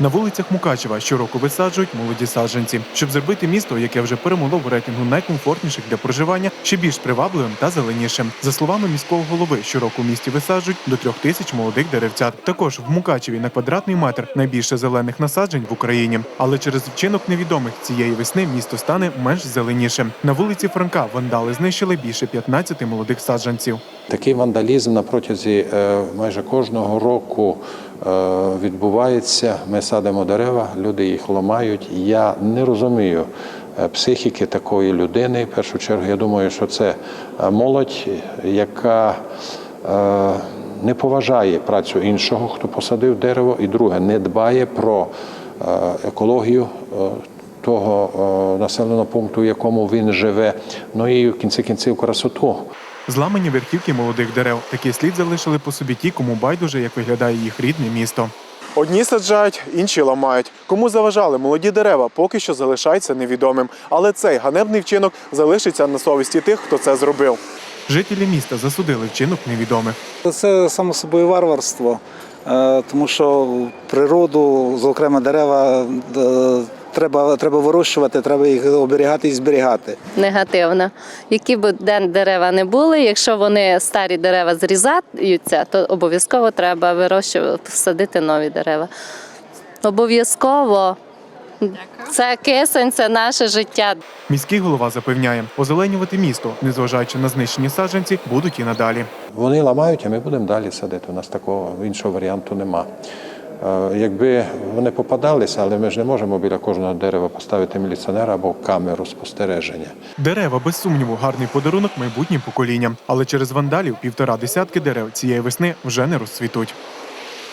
На вулицях Мукачева щороку висаджують молоді саджанці, щоб зробити місто, яке вже перемогло в рейтингу найкомфортніших для проживання, ще більш привабливим та зеленішим. За словами міського голови, щороку в місті висаджують до трьох тисяч молодих деревцят. Також в Мукачеві на квадратний метр найбільше зелених насаджень в Україні. Але через вчинок невідомих цієї весни місто стане менш зеленішим. На вулиці Франка вандали знищили більше 15 молодих саджанців. Такий вандалізм на протязі е, майже кожного року відбувається. Ми садимо дерева, люди їх ламають. Я не розумію е, психіки такої людини. В першу чергу, я думаю, що це е, молодь, яка е, не поважає працю іншого, хто посадив дерево, і друге, не дбає про е, екологію. е, Того е, населеного пункту, в якому він живе, ну і в кінці кінців красоту. Зламані верхівки молодих дерев. Такий слід залишили по собі ті, кому байдуже, як виглядає їх рідне місто. Одні саджають, інші ламають. Кому заважали молоді дерева, поки що залишається невідомим. Але цей ганебний вчинок залишиться на совісті тих, хто це зробив. Жителі міста засудили вчинок невідомих. Це само собою варварство, е, тому що природу, зокрема дерева, е, треба, треба вирощувати, треба їх оберігати і зберігати. негативна. Які б де дерева не були, якщо вони старі дерева зрізаються, то обов'язково треба вирощувати, садити нові дерева. Обов'язково. Це кисень, це наше життя. Міський голова запевняє, озеленювати місто, незважаючи на знищені саджанці, будуть і надалі. Вони ламають, а ми будемо далі садити. У нас такого іншого варіанту нема. Якби вони попадалися, але ми ж не можемо біля кожного дерева поставити міліціонера або камеру спостереження. Дерева, без сумніву, гарний подарунок майбутнім поколінням. Але через вандалів півтора десятки дерев цієї весни вже не розцвітуть.